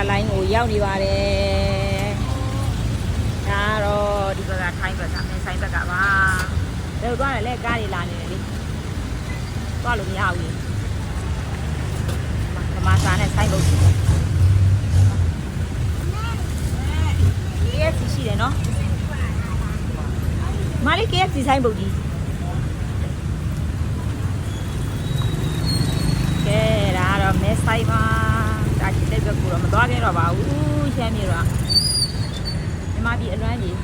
ရောက်နေပါတယ်ဒါကတော့ဒီဘက်ကထိုင်းဘက်ကမင်းဆိုင်ဘက်ကပါဘယ်လိုသွားလဲလဲကားတွေလာနေတယ်လေသွားလို့မရဘူးလေဓမ္မစာနဲ့ဆိုင်ဘုတ်ကြီး KFC ရှိတယ်နော်မာလေး KFC ဆိုင်ဘုတ်ကြီးကဲဒါကတော့မဲဆိုင် သွားခဲ့တော့ပါဘူးရှမ်းမြေတော့မြမပြည်အလွမ်းကြီး